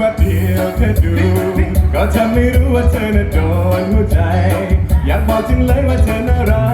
ว่าเดียวเธอดู ก็จะไม่รู้ว่าเธอน่ะโดนหัวใจ อยากบอกจังเลยว่าเธอน่ารัก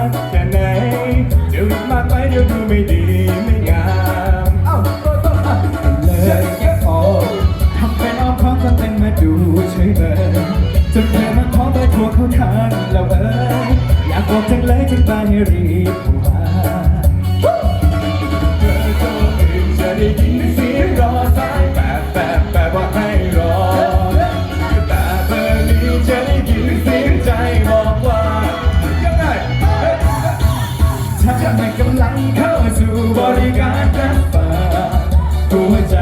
ริการรับฝากตัวใจ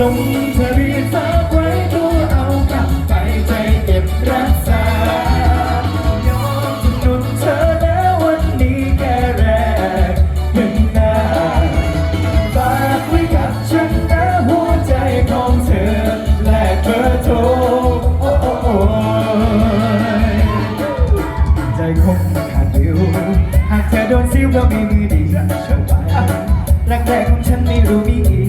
ลงทะเบียนฝากไว้ตัวเอากลับไปใจเก็บรักษายอมจสนุนเธอแล้ววันนี้แค่แรกยิ่งนาฝากไว้กับฉันนะหัวใจของเธอแลกเบอร์โทรโอ้โอ้ใจคงขาดวิวหากเธอโดนซิวก็มีมี me.